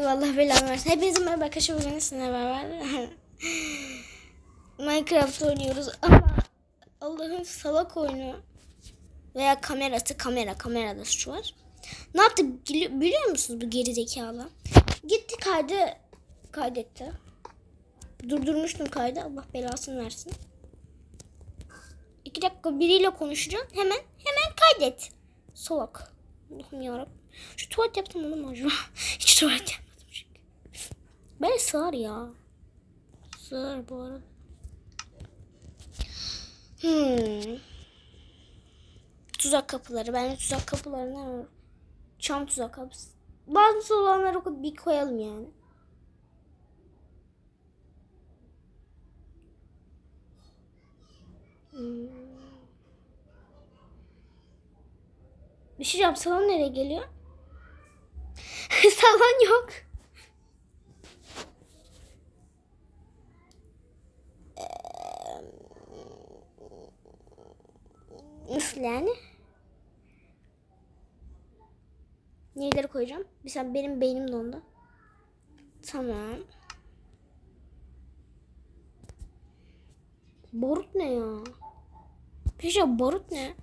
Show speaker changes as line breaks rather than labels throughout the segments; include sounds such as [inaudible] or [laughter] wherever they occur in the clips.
gibi Allah belanı versin. Hepinize merhaba arkadaşlar. Bugün sizinle beraber [laughs] Minecraft oynuyoruz. Ama Allah'ın salak oyunu veya kamerası kamera kamerada suçu var. Ne yaptı bili- biliyor musunuz bu geri zekalı? Gitti kaydı kaydetti. Durdurmuştum kaydı. Allah belasını versin. İki dakika biriyle konuşacağım. Hemen hemen kaydet. Salak. Allah'ım yarabbim. Şu tuvalet yaptım onu mu acaba? [laughs] Hiç tuvalet yapmadım. Böyle sığar ya. Sığar bu arada. Hmm. Tuzak kapıları. Ben de tuzak kapılarından çam tuzak kapısı. Bazı olanları bir koyalım yani. Hmm. Bir şey yap. Salon nereye geliyor? [laughs] Salon yok. Nasıl yani? Neleri koyacağım? Mesela benim beynim dondu. Tamam. Barut ne ya? Şey barut ne?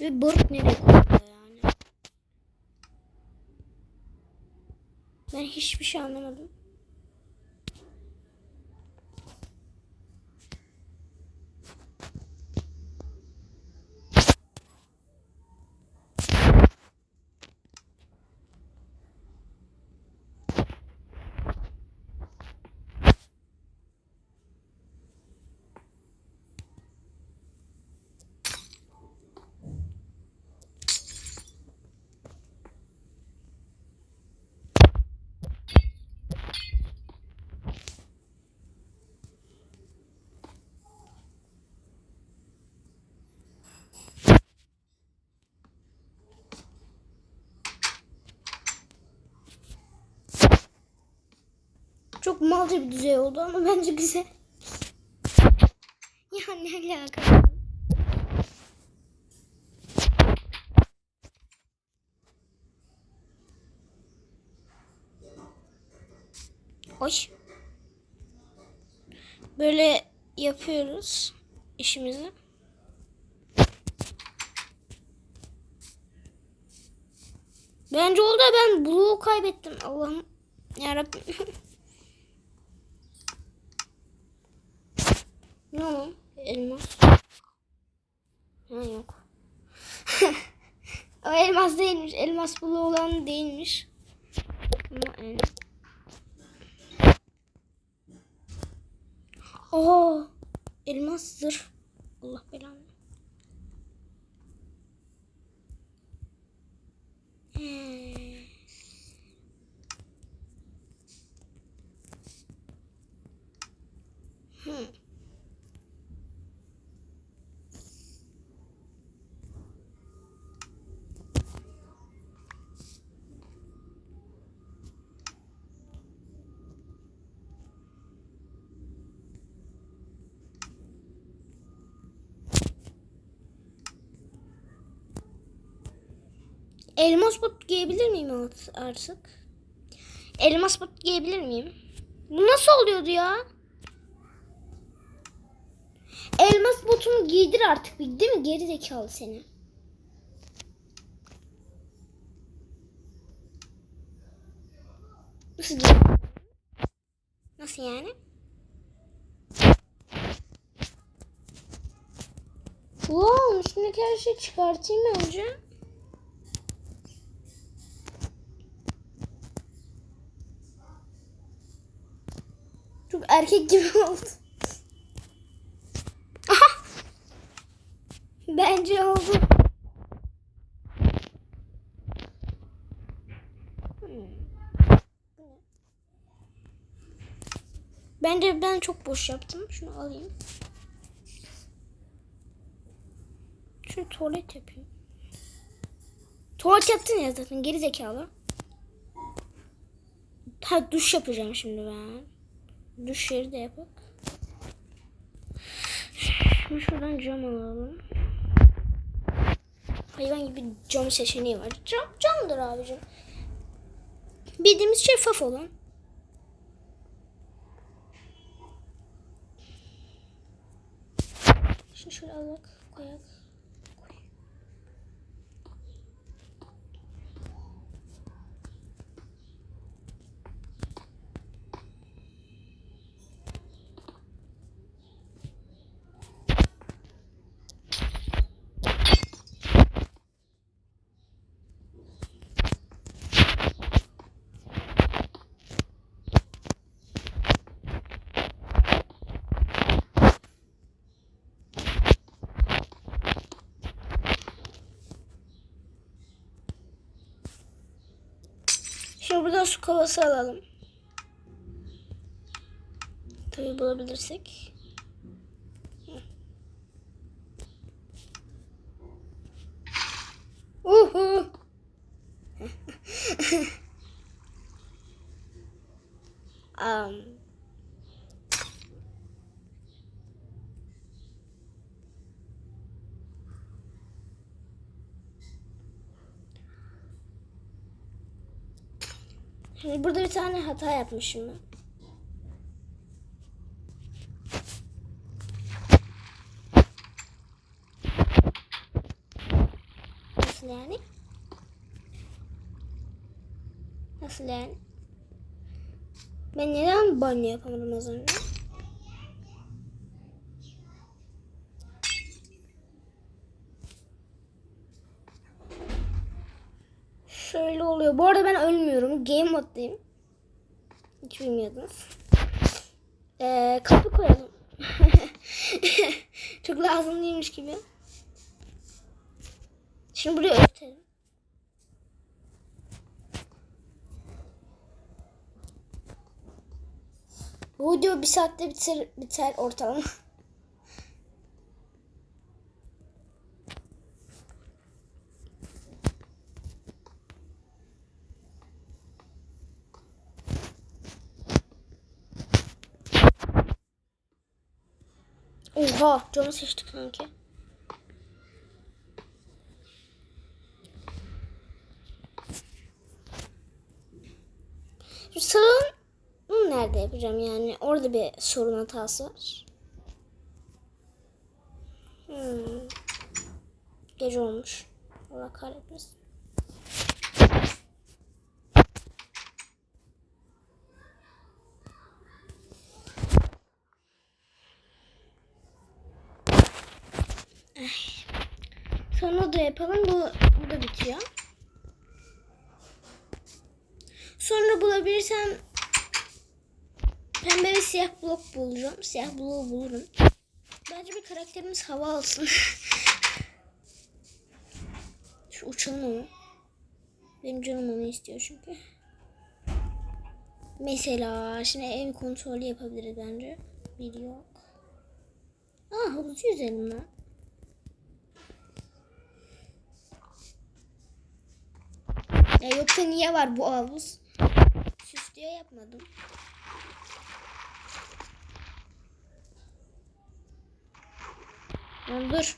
Ve barut nereye koyuyor yani? Ben hiçbir şey anlamadım. Çok malca bir düzey oldu ama bence güzel. Ya ne alaka? Oy. Böyle yapıyoruz işimizi. Bence oldu ben Blue'u kaybettim. Allah'ım yarabbim. [laughs] ne o? Elmas. Ha yok. [laughs] o elmas değilmiş. Elmas Blue olan değilmiş. Ama el... Oo, elmas. Allah belanı. Hmm. Elmas bot giyebilir miyim art- artık? Elmas bot giyebilir miyim? Bu nasıl oluyordu ya? Elmas botumu giydir artık bir değil mi? Geri zekalı seni. Nasıl giy? Nasıl yani? Wow, üstündeki her şeyi çıkartayım önce. Çok erkek gibi [laughs] oldu. Bence oldu. Bence ben çok boş yaptım. Şunu alayım. Şunu tuvalet yapayım. Tuvalet yaptın ya zaten geri zekalı. Ha duş yapacağım şimdi ben. Duş yeri de yapak. Şimdi şuradan cam alalım. Hayvan gibi cam seçeneği var. Cam, camdır abicim. Bildiğimiz şeffaf olan. Şimdi şöyle alak koyak. Şimdi buradan su kovası alalım. Tabii bulabilirsek. Uhu. um. Burada bir tane hata yapmışım ben. Nasıl yani? Nasıl yani? Ben neden banyo yapamadım az önce? Şöyle oluyor. Bu arada ben ölmüyorum. Game moddayım. Hiç bilmiyordunuz. Ee, kapı koyalım. [laughs] Çok lazım değilmiş gibi. Şimdi buraya örtelim. Bu video bir saatte biter, biter ortalama. Oha camı seçtik sanki. Şu salon nerede yapacağım yani? Orada bir sorun hatası var. Hmm. Gece olmuş. Allah kahretmesin. Sonra da yapalım. Bu, bitiyor. Sonra bulabilirsem pembe ve siyah blok bulacağım. Siyah bloğu bulurum. Bence bir karakterimiz hava alsın. [laughs] Şu uçalım onu. Benim canım onu istiyor çünkü. Mesela şimdi ev kontrolü yapabiliriz bence. Bir yok. Aa havuzu yüzelim lan. Ya yoksa niye var bu havuz? Süs diye yapmadım. Lan dur.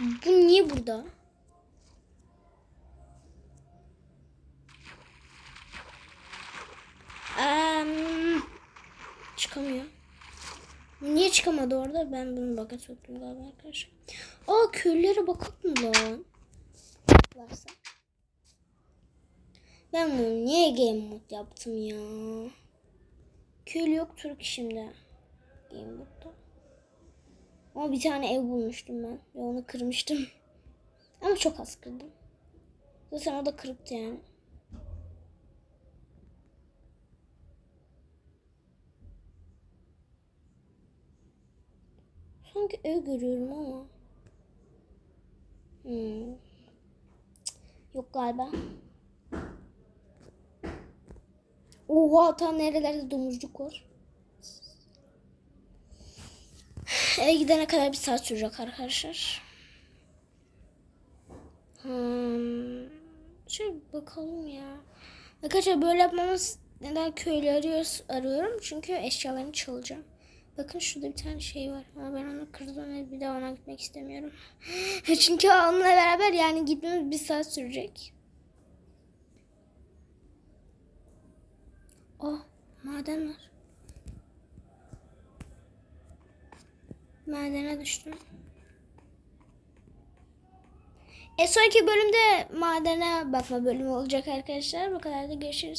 Bu niye burada? Em, çıkamıyor. Niye çıkamadı orada? Ben bunu baka soktum galiba arkadaşlar. Aa köylere bakıp mı lan? Varsa. Ben bunu niye game mode yaptım ya? Köylü yoktur ki şimdi. Game mode'da. Ama bir tane ev bulmuştum ben. Ve onu kırmıştım. [laughs] Ama çok az kırdım. Zaten o da kırıktı yani. Sanki ev görüyorum ama. Hmm. Yok galiba. Oha ta nerelerde domuzcuk var. Eve gidene kadar bir saat sürecek arkadaşlar. Hmm. Şöyle bakalım ya. Arkadaşlar böyle yapmamız neden köylü arıyoruz, arıyorum? Çünkü eşyalarını çalacağım. Bakın şurada bir tane şey var. Ama ben onu kırdım ve bir daha ona gitmek istemiyorum. [gasps] Çünkü onunla beraber yani gitmemiz bir saat sürecek. Oh maden var. Madene düştüm. E sonraki bölümde madene bakma bölümü olacak arkadaşlar. Bu kadar da görüşürüz.